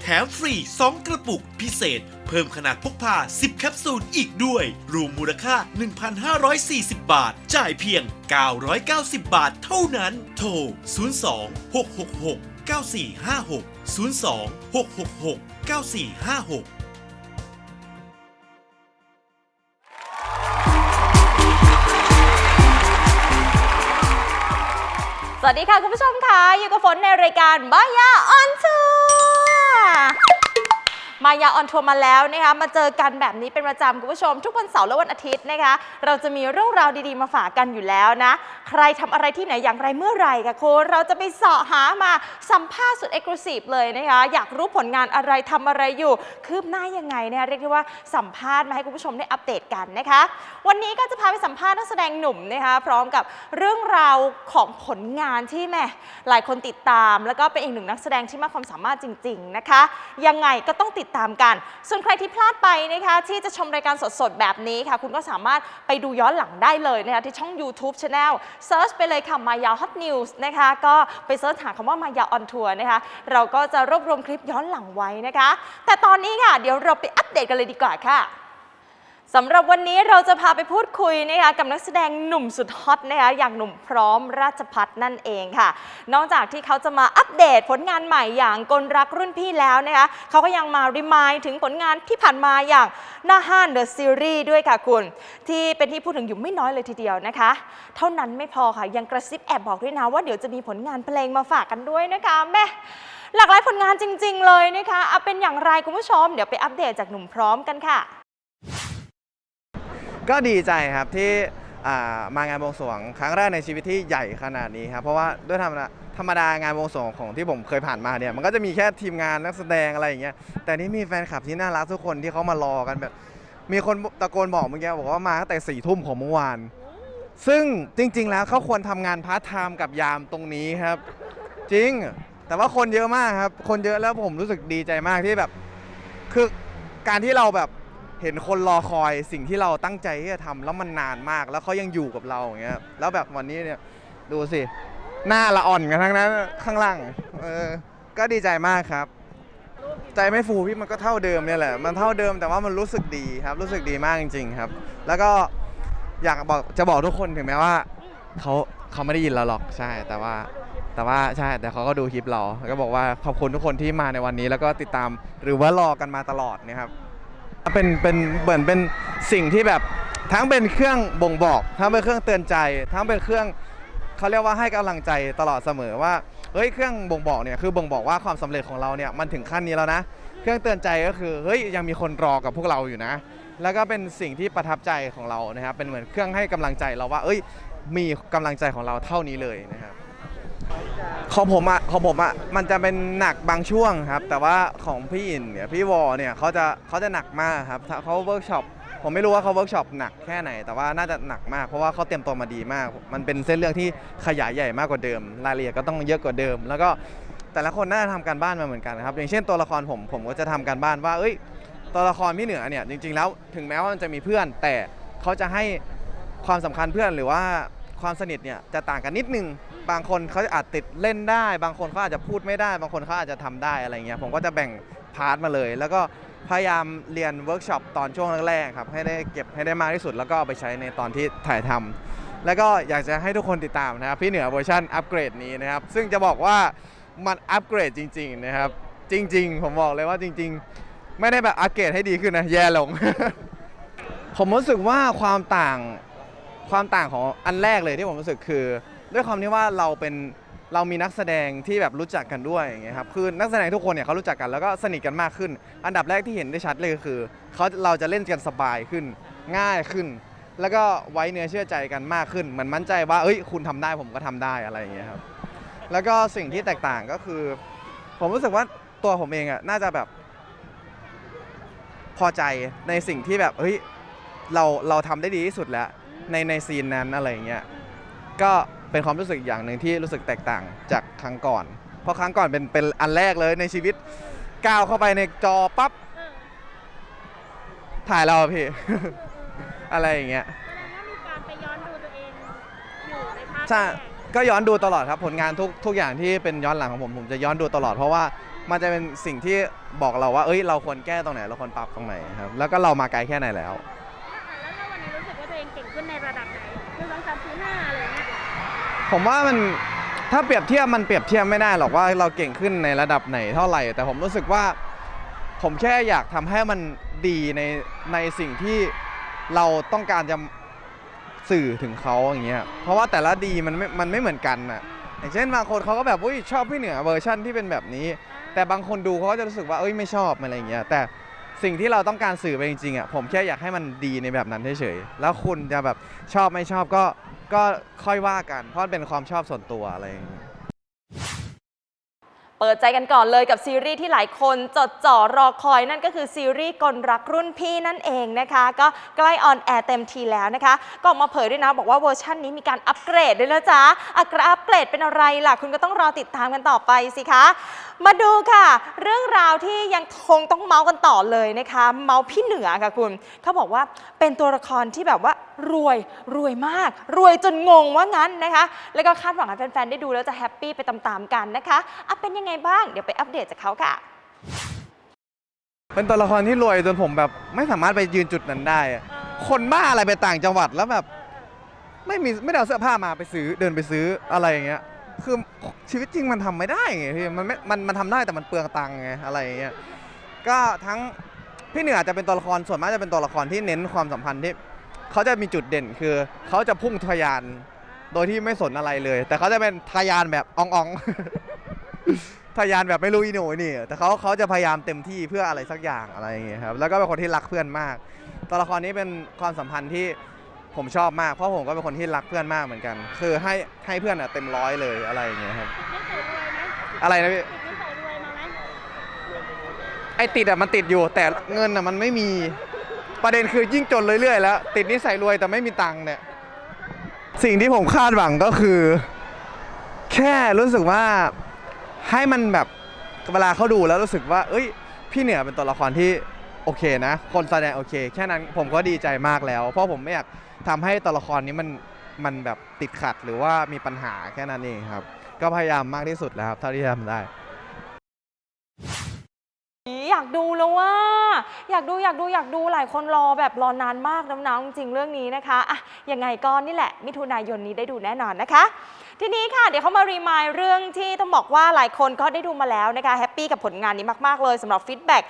แถมฟรี 2 กระปุกพิเศษ เพิ่มขนาดพกพา 10 แคปซูลอีกด้วย รวมมูลค่า 1,540 บาท จ่ายเพียง 990 บาทเท่านั้น โทร 02 666 9456 02 666 9456สวัสดีค่ะ คุณผู้ชมค่ะ อยู่กับฝนในรายการมายาออนทัวร์ มายาออนทัวร์มาแล้วนะคะมาเจอกันแบบนี้เป็นประจำคุณผู้ชม ทุกวันเสาร์และวันอาทิตย์นะคะ เราจะมีเรื่องราวดีๆมาฝากกันอยู่แล้วนะ ใครทำอะไรที่ไหนอย่างไรเมื่อไหร่ค่ะคุณเราจะไปเสาะหามาสัมภาษณ์สุดเอกลูซีฟเลยนะคะอยากรู้ผลงานอะไรทำอะไรอยู่ คืบหน้ายังไงเนะคะเรียกได้ว่าสัมภาษณ์มาให้คุณผู้ชมได้อัปเดตกันนะคะ วันนี้ก็จะพาไปสัมภาษณ์นักแสดงหนุ่มนะคะพร้อมกับเรื่องราวของผลงานที่แม่หลายคนติดตาม แล้วก็เป็นอีกหนึ่งนักแสดงที่มากความสามารถจริง ๆนะคะ ยังไงก็ต้องติดตามกัน ส่วนใครที่พลาดไปนะคะที่จะชมรายการสดๆ แบบนี้ค่ะ คุณก็สามารถไปดูย้อนหลังได้เลยนะคะที่ช่อง YouTube Channel เซิร์ชไปเลยค่ะมายา Hot News นะคะก็ไปเซิร์ชหาคำว่ามายาออนทัวร์นะคะเราก็จะรวบรวมคลิปย้อนหลังไว้นะคะ แต่ตอนนี้ค่ะ เดี๋ยวเราไปอัปเดตกันเลยดีกว่าค่ะ สำหรับวันนี้เราจะพาไปพูดคุยนะคะกับนักแสดงหนุ่มสุดฮอตนะคะอย่างหนุ่มพร้อมราชพัฒน์นั่นเองค่ะ นอกจากที่เขาจะมาอัปเดตผลงานใหม่อย่างกลรักรุ่นพี่แล้วนะคะเขาก็ยังมารีมายถึงผลงานที่ผ่านมาอย่างหน้าห้านเดอะซีรีส์ด้วยค่ะคุณ ที่เป็นที่พูดถึงอยู่ไม่น้อยเลยทีเดียวนะคะ เท่านั้นไม่พอค่ะยังกระซิบแอบบอกด้วยนะว่าเดี๋ยวจะมีผลงานเพลงมาฝากกันด้วยนะคะแม่หลากหลายผลงานจริง ๆ เลยนะคะเอาเป็นอย่างไรคุณผู้ชม เดี๋ยวไปอัปเดตจากหนุ่มพร้อมกันค่ะ ก็ดีใจครับที่มางานบวงสรวงครั้งแรกในชีวิตที่ใหญ่ขนาดนี้ครับเพราะว่าด้วยธรรมดาธรรมดางานบวงสรวงของที่ผมเคยผ่านมาเนี่ยมันก็จะมีแค่ทีมงานนักแสดงอะไรอย่างเงี้ยแต่นี่มีแฟนคลับที่น่ารักทุกคนที่เขามารอกันแบบ มีคนตะโกนบอกเมื่อกี้บอกว่ามาตั้งแต่สี่ทุ่มของเมื่อวาน ซึ่งจริง ๆ แล้วเขาควรทำงานพาร์ทไทม์กับยามตรงนี้ครับ จริงแต่ว่าคนเยอะมากครับ คนเยอะแล้วผมรู้สึกดีใจมากที่แบบ คือการที่เราแบบ เห็นคนรอคอยสิ่งที่เราตั้งใจที่จะทำแล้วมันนานมากแล้วเขายังอยู่กับเราอย่างเงี้ยแล้วแบบวันนี้เนี่ยดูสิ หน้าละอ่อนกันทั้งนั้นข้างล่างเออก็ดีใจมากครับ ใจไม่ฟูพี่มันก็เท่าเดิมเนี่ยแหละ มันเท่าเดิมแต่ว่ามันรู้สึกดีครับ รู้สึกดีมากจริง ๆ ครับ แล้วก็อยากบอกจะบอกทุกคนถึงแม้ว่าเขาเขาไม่ได้ยินเราหรอกใช่ แต่ว่าแต่ว่าใช่แต่เขาก็ดูคลิปเราแล้วก็บอกว่าขอบคุณทุกคนที่มาในวันนี้ แล้วก็ติดตามหรือว่ารอกันมาตลอดนะครับ เป็นเป็นเหมือนเป็นสิ่งที่แบบทั้งเป็นเครื่องบ่งบอก ทั้งเป็นเครื่องเตือนใจ ทั้งเป็นเครื่องเขาเรียกว่าให้กำลังใจตลอดเสมอว่าเฮ้ยเครื่องบ่งบอกเนี่ยคือบ่งบอกว่าความสำเร็จของเราเนี่ยมันถึงขั้นนี้แล้วนะ เครื่องเตือนใจก็คือเฮ้ยยังมีคนรอกับพวกเราอยู่นะ แล้วก็เป็นสิ่งที่ประทับใจของเรานะครับเป็นเหมือนเครื่องให้กำลังใจเราว่า เอ้ยมีกำลังใจของเราเท่านี้เลยนะครับ ของผมอะของผมอะมันจะเป็นหนักบางช่วงครับ แต่ว่าของพี่อินเนี่ยพี่วอเนี่ยเขาจะเขาจะหนักมากครับถ้าเขาเวิร์กช็อปผมไม่รู้ว่าเขาเวิร์กช็อปหนักแค่ไหน แต่ว่าน่าจะหนักมากเพราะว่าเขาเตรียมตัวมาดีมาก มันเป็นเส้นเรื่องที่ขยายใหญ่มากกว่าเดิม รายละเอียดก็ต้องเยอะกว่าเดิม แล้วก็แต่ละคนน่าจะทำการบ้านมาเหมือนกันครับ อย่างเช่นตัวละครผมผมก็จะทำการบ้านว่า เอ้ย ตัวละครพี่เหนือเนี่ยจริง ๆ แล้วถึงแม้ว่ามันจะมีเพื่อน แต่เขาจะให้ความสำคัญเพื่อนหรือว่าความสนิทเนี่ยจะต่างกันนิดนึง บางคนเขาอาจติดเล่นได้ บางคนเขาอาจจะพูดไม่ได้ บางคนเขาอาจจะทำได้อะไรเงี้ยผมก็จะแบ่งพาร์ทมาเลย แล้วก็พยายามเรียนเวิร์กช็อปตอนช่วงแรกๆครับให้ได้เก็บให้ได้มากที่สุด แล้วก็เอาไปใช้ในตอนที่ถ่ายทำแล้วก็อยากจะให้ทุกคนติดตามนะครับพี่เหนือเวอร์ชันอัปเกรดนี้นะครับซึ่งจะบอกว่ามันอัปเกรดจริง ๆ นะครับ จริง ๆ ผมบอกเลยว่าจริง ๆ ไม่ได้แบบอัปเกรดให้ดีขึ้นนะแย่ลง ผมรู้สึกว่าความต่างความต่างของอันแรกเลยที่ผมรู้สึกคือ ด้วยความที่ว่าเราเป็นเรามีนักแสดงที่แบบรู้จักกันด้วยอย่างเงี้ยครับคือนักแสดงทุกคนเนี่ยเขารู้จักกันแล้วก็สนิทกันมากขึ้น อันดับแรกที่เห็นได้ชัดเลยก็คือเขาเราจะเล่นกันสบายขึ้น ง่ายขึ้น แล้วก็ไว้เนื้อเชื่อใจกันมากขึ้นเหมือนมั่นใจว่าเอ้ยคุณทำได้ผมก็ทำได้อะไรอย่างเงี้ยครับแล้วก็สิ่งที่แตกต่างก็คือ ผมรู้สึกว่าตัวผมเองอะน่าจะแบบ พอใจในสิ่งที่แบบเฮ้ยเราเราทำได้ดีที่สุดแล้ว ในในซีนนั้นอะไรอย่างเงี้ยก็ เป็นความรู้สึกอย่างหนึ่งที่รู้สึกแตกต่างจากครั้งก่อน เพราะครั้งก่อนเป็นเป็นอันแรกเลยในชีวิตก้าวเข้าไปในจอปั๊บถ่ายเราอะพี่ อะไรอย่างเงี้ยมีการไปย้อนดูตัวเองอยู่ในภาคใช่แรก ก็ย้อนดูตลอดครับ ผลงานทุกทุกอย่างที่เป็นย้อนหลังของผมผมจะย้อนดูตลอด เพราะว่ามันจะเป็นสิ่งที่บอกเราว่า เอ้ย เราควรแก้ตรงไหนเราควรปรับตรงไหนครับแล้วก็เรามาไกลแค่ไหนแล้วอะแล้ว ผมว่ามันถ้าเปรียบเทียบมันเปรียบเทียบไม่ได้หรอกว่าเราเก่งขึ้นในระดับไหนเท่าไหร่ แต่ผมรู้สึกว่า ผมแค่อยากทำให้มันดีในในสิ่งที่เราต้องการจะสื่อถึงเขาอย่างเงี้ยเพราะว่าแต่ละดีมันไม่มันไม่เหมือนกันอะอย่างเช่นบางคนเขาก็แบบอุ้ยชอบพี่เหนือเวอร์ชั่นที่เป็นแบบนี้ แต่บางคนดูเขาก็จะรู้สึกว่าเอ้ยไม่ชอบอะไรอย่างเงี้ยแต่สิ่งที่เราต้องการสื่อไปจริงๆอะผมแค่อยากให้มันดีในแบบนั้นเฉยๆแล้วคุณจะแบบชอบไม่ชอบก็ ก็ค่อยว่ากัน เพราะมันเป็นความชอบส่วนตัวอะไรอย่างเงี้ย เปิดใจกันก่อนเลยกับซีรีส์ที่หลายคนจดจ่อรอคอยนั่นก็คือซีรีส์กลรักรุ่นพี่นั่นเองนะคะ ก็ใกล้ออนแอร์เต็มทีแล้วนะคะ ก็ออกมาเผยด้วยนะบอกว่าเวอร์ชันนี้มีการอัปเกรดด้วยนะจ๊ะอักอัปเกรดเป็นอะไรล่ะ คุณก็ต้องรอติดตามกันต่อไปสิคะ มาดูค่ะ เรื่องราวที่ยังคงต้องเมาส์กันต่อเลยนะคะ เมาส์พี่เหนือค่ะคุณเขาบอกว่าเป็นตัวละครที่แบบว่ารวยรวยมาก รวยจนงงว่างั้นนะคะ แล้วก็คาดหวังให้แฟนๆได้ดูแล้วจะแฮปปี้ไปตามๆกันนะคะอะเป็นยังไงบ้าง เดี๋ยวไปอัปเดตจากเขาค่ะ เป็นตัวละครที่รวยจนผมแบบไม่สามารถไปยืนจุดนั้นได้อะคนบ้าอะไรไปต่างจังหวัดแล้วแบบ ไม่มีไม่ได้เอาเสื้อผ้ามาไปซื้อเดินไปซื้ออะไรอย่างเงี้ย คือชีวิตจริงมันทำไม่ได้ไงพี่มันไม่มันมันทำได้แต่มันเปลืองตังค์ไงอะไรอย่างเงี้ยก็ทั้งพี่เหนือจะเป็นตัวละครส่วนมากจะเป็นตัวละครที่เน้นความสัมพันธ์ที่เขาจะมีจุดเด่นคือ เขาจะพุ่งทะยานโดยที่ไม่สนอะไรเลย แต่เขาจะเป็นทะยานแบบอ่องๆ ทะยานแบบไม่รู้อีโหน่นี่ แต่เขาเขาจะพยายามเต็มที่เพื่ออะไรสักอย่างอะไรอย่างเงี้ยครับ แล้วก็เป็นคนที่รักเพื่อนมาก ตัวละครนี้เป็นความสัมพันธ์ที่ผมชอบมาก เพราะผมก็เป็นคนที่รักเพื่อนมากเหมือนกัน คือให้ให้เพื่อนอะเต็มร้อยเลยอะไรอย่างเงี้ยครับติดนิสัยรวยไหมอะไรนะพี่ติดนิสัยรวยมาไหมไอติดอะมันติดอยู่ แต่เงินอะมันไม่มี ประเด็นคือยิ่งจนเรื่อยๆแล้ว ติดนิสัยรวยแต่ไม่มีตังค์เนี่ย สิ่งที่ผมคาดหวังก็คือ แค่รู้สึกว่า ให้มันแบบเวลาเขาดูแล้วรู้สึกว่า เอ้ย พี่เหนือเป็นตัวละครที่โอเคนะ คนแสดงโอเค แค่นั้นผมก็ดีใจมากแล้ว เพราะผมไม่อยากทำให้ตัวละครนี้มันมันแบบติดขัดหรือว่ามีปัญหาแค่นั้นเองครับ ก็พยายามมากที่สุดแล้วครับเท่าที่ทำได้ อยากดูแล้วว่า อยากดูอยากดูอยากดูหลายคนรอแบบรอนานมากน้ำๆจริงเรื่องนี้นะคะอะยังไงก็นี่แหละ มิถุนายนนี้ได้ดูแน่นอนนะคะ ทีนี้ค่ะ เดี๋ยวเขามารีมายเรื่องที่ต้องบอกว่าหลายคนก็ได้ดูมาแล้วนะคะแฮปปี้กับผลงานนี้มาก ๆ เลยสำหรับฟีดแบ็ก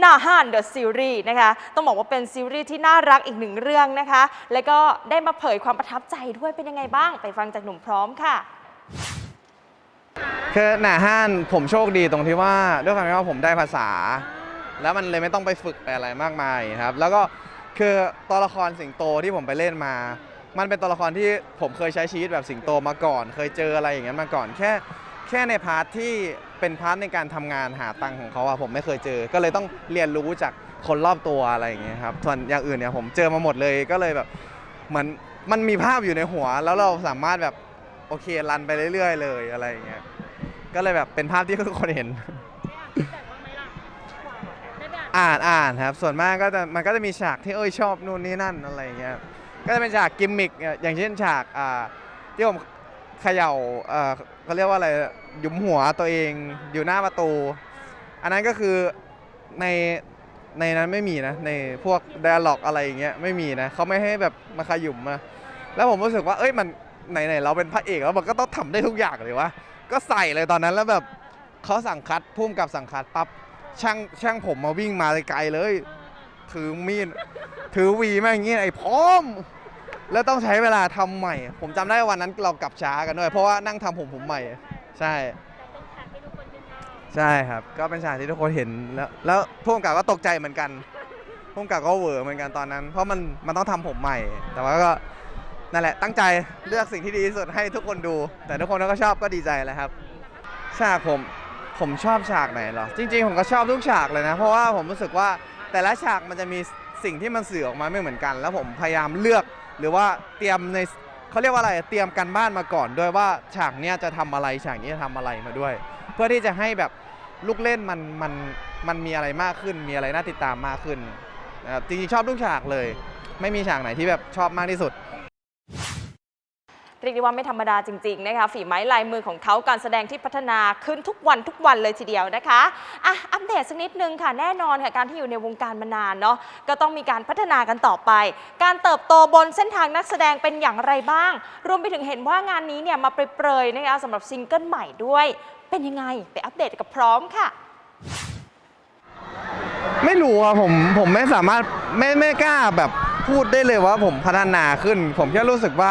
หนาฮานเดอะซีรีส์นะคะ ต้องบอกว่าเป็นซีรีส์ที่น่ารักอีกหนึ่งเรื่องนะคะ แล้วก็ได้มาเผยความประทับใจด้วยเป็นยังไงบ้าง ไปฟังจากหนุ่มพร้อมค่ะคือหน้าห้านผมโชคดีตรงที่ว่าด้วยความที่ว่าผมได้ภาษา แล้วมันเลยไม่ต้องไปฝึกไปอะไรมากมายครับ แล้วก็คือตัวละครสิงโตที่ผมไปเล่นมา มันเป็นตัวละครที่ผมเคยใช้ชีวิตแบบสิงโตมาก่อน เคยเจออะไรอย่างนั้นมาก่อนแค่แค่ในพาร์ทที่เป็นพาร์ทในการทำงานหาตังค์ของเขาอะผมไม่เคยเจอ ก็เลยต้องเรียนรู้จากคนรอบตัวอะไรอย่างเงี้ยครับส่วนอย่างอื่นเนี่ยผมเจอมาหมดเลยก็เลยแบบเหมือนมันมีภาพอยู่ในหัว แล้วเราสามารถแบบโอเครันไปเรื่อย ๆ เลยอะไรอย่างเงี้ยก็เลยแบบเป็นภาพที่ทุกคนเห็นได้แบบอ่านอ่านครับ ส่วนมากก็จะมันก็จะมีฉากที่เอ้ยชอบนู่นนี่นั่นอะไรอย่างเงี้ย ก็จะเป็นฉากกิมมิกอย่างเช่นฉากที่ผมเขย่าเขาเรียกว่าอะไรหยุมหัวตัวเองอยู่หน้าประตู อันนั้นก็คือในในนั้นไม่มีนะในพวก d ด a l ล็อกอะไรอย่างเงี้ยไม่มีนะเขาไม่ให้แบบมาขยุมมาแล้วผมรู้สึกว่าเอ้ยมันไหนๆเราเป็นพระเอกแล้วมันก็ต้องทำได้ทุกอย่างเลยวะก็ใส่เลยตอนนั้นแล้วแบบเขาสั่งคัดพุ่มกับสั่งคัดปั๊บช่างช่างผมมาวิ่งมาไกลๆเลย ถือมีดถือวีมาอย่างงี้ยไอ้พร้อม แล้วต้องใช้เวลาทำใหม่ ผมจำได้วันนั้นเรากลับช้ากันด้วย เพราะว่านั่งทำผมผมใหม่ ใช่แต่เป็นฉากที่ทุกคนชื่นชอบใช่ครับ ก็เป็นฉากที่ทุกคนเห็นแล้ว แล้วผู้กำกับก็ตกใจเหมือนกันผู้กำกับก็เหวอเหมือนกันตอนนั้น เพราะมันมันต้องทำผมใหม่ แต่ว่าก็นั่นแหละตั้งใจเลือกสิ่งที่ดีที่สุดให้ทุกคนดู แต่ทุกคนก็ชอบก็ดีใจแล้วครับฉากผมผมชอบฉากไหนเหรอ จริง ๆ ผมก็ชอบทุกฉากเลยนะ เพราะว่าผมรู้สึกว่าแต่ละฉากมันจะมีสิ่งที่มันสื่อออกมาไม่เหมือนกัน แล้วผมพยายามเลือก หรือว่าเตรียมในเขาเรียกว่าอะไรเตรียมกันบ้านมาก่อน ด้วยว่าฉากเนี้ยจะทำอะไรฉากนี้จะทำอะไรมาด้วย เพื่อที่จะให้แบบลูกเล่นมันมันมันมีอะไรมากขึ้น มีอะไรน่าติดตามมากขึ้นนะครับจริงๆชอบทุกฉากเลย ไม่มีฉากไหนที่แบบชอบมากที่สุด เรียกได้ว่าไม่ธรรมดาจริงๆนะคะฝีไม้ลายมือของเขาการแสดงที่พัฒนาขึ้นทุกวันทุกวันเลยทีเดียวนะคะอะอัปเดตสักนิดนึงค่ะแน่นอนค่ะการที่อยู่ในวงการมานานเนาะก็ต้องมีการพัฒนากันต่อไป การเติบโตบนเส้นทางนักแสดงเป็นอย่างไรบ้าง รวมไปถึงเห็นว่างานนี้เนี่ยมาเปรยๆนะคะสำหรับซิงเกิลใหม่ด้วย เป็นยังไงไปอัปเดตกับพร้อมค่ะไม่รู้อะผมผมไม่สามารถไม่ไม่กล้าแบบพูดได้เลยว่าผมพัฒนาขึ้น ผมแค่รู้สึกว่า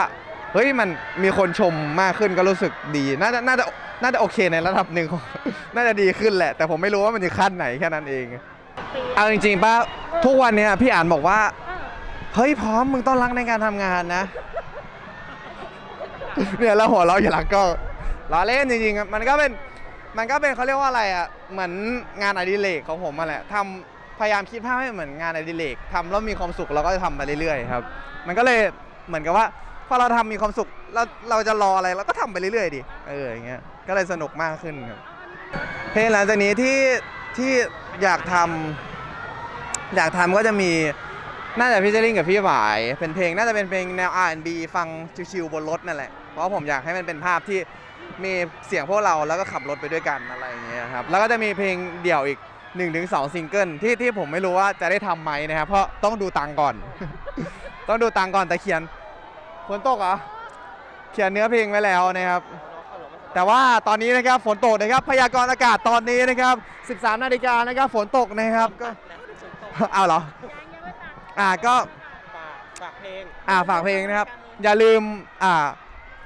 เฮ้ยมันมีคนชมมากขึ้นก็รู้สึกดีน่าจะน่าจะน่าจะโอเคในระดับหนึ่งน่าจะดีขึ้นแหละ แต่ผมไม่รู้ว่ามันจะขั้นไหนแค่นั้นเอง เอาจริงๆป้าทุกวันเนี้ยพี่อ่านบอกว่าเฮ้ยพร้อมมึงต้องรักในการทำงานนะเนี่ยแล้วหัวเราอยู่หลังก็ล้อเล่นจริงๆมันก็เป็นมันก็เป็นเขาเรียกว่าอะไรอะเหมือนงานอดิเรกของผมมาแหละทำพยายามคิดภาพให้เหมือนงานอดิเรกทำแล้วมีความสุขเราก็จะทำไปเรื่อยๆครับ มันก็เลยเหมือนกับว่า อเราทำมีความสุขเราเราจะรออะไรเราก็ทำไปเรื่อยๆดิเอออย่างเงี้ยก็เลยสนุกมากขึ้นครับเพลงหลังจากนี้ที่ที่อยากทำอยากทำก็จะมีน่าจะพิจริงกับพี่หวายเป็นเพลงน่าจะเป็นเพลงแนว R&B ฟังชิวๆบนรถนั่นแหละเพราะผมอยากให้มันเป็นภาพที่มีเสียงพวกเราแล้วก็ขับรถไปด้วยกันอะไรอย่างเงี้ยครับแล้วก็จะมีเพลงเดี่ยวอีก1-2ซิงเกิลที่ที่ผมไม่รู้ว่าจะได้ทำไหมนะครับเพราะต้องดูตังก่อน ต้องดูตังก่อนแต่เขียน ฝนตกเหรอเขียนเนื้อเพลงไว้แล้วนะครับ แต่ว่าตอนนี้นะครับฝนตกนะครับพยากรณ์อากาศตอนนี้นะครับ 13 นาฬิกานะครับฝนตกนะครับก็เอาเหรออ่าก็ฝากเพลงอ่าฝากเพลงนะครับ อย่าลืมอ่า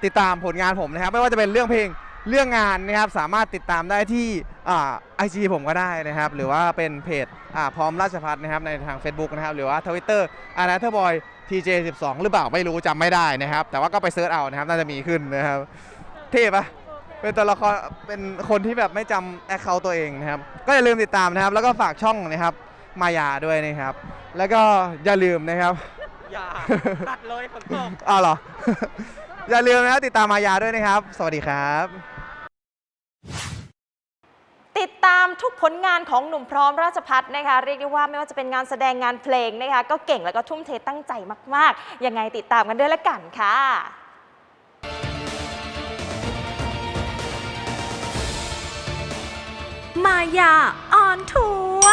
ติดตามผลงานผมนะครับ ไม่ว่าจะเป็นเรื่องเพลง เรื่องงานนะครับสามารถติดตามได้ที่อ่าไอจีผมก็ได้นะครับ หรือว่าเป็นเพจอ่าพร้อมราชพัฒนะครับในทาง Facebook นะครับ หรือว่าทวิตเตอร์อาร์เทอร์บอย TJ12 หรือเปล่าไม่รู้จำไม่ได้นะครับ แต่ว่าก็ไปเซิร์ชเอานะครับ น่าจะมีขึ้นนะครับ เท่ปะเป็นตัวละครเป็นคนที่แบบไม่จำแอคเคาท์ตัวเองนะครับ ก็อย่าลืมติดตามนะครับ แล้วก็ฝากช่องนะครับ มายาด้วยนะครับ แล้วก็อย่าลืมนะครับ อย่าตัดเลยฝนตกอ้าวเหรอ อย่าลืมนะครับติดตามมายาด้วยนะครับ สวัสดีครับ ติดตามทุกผลงานของหนุ่มพร้อมราชพัฒน์นะคะ เรียกได้ว่าไม่ว่าจะเป็นงานแสดงงานเพลงนะคะ ก็เก่งแล้วก็ทุ่มเทตั้งใจมากๆ ยังไงติดตามกันด้วยละกันค่ะ มายาออนทัว